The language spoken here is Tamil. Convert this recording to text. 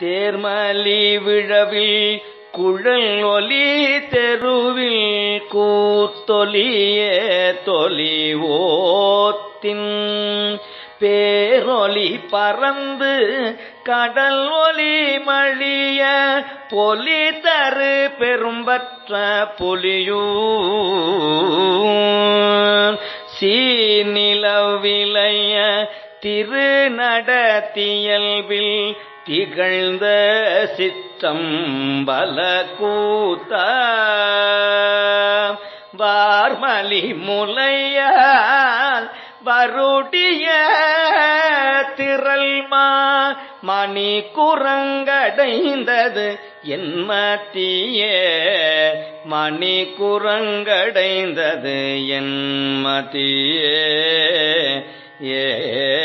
தேர்மலி விழவில் குழல் ஒலி தெருவில் கூத்தொலிய தொலி ஓத்தின் பேரொலி பறந்து கடல் ஒலி மழிய பொலி தரு பெரும்பற்ற புலியூர். சீநிலவிலைய திருநடத்தியல்பில் திகழ்ந்த சித்தம் பல கூத்த வார்மலி முலையால் வருடிய திரள்மா. மணி குரங்கடைந்தது என் மத்தியே. மணி குரங்கடைந்தது என் மத்தியே. ஏ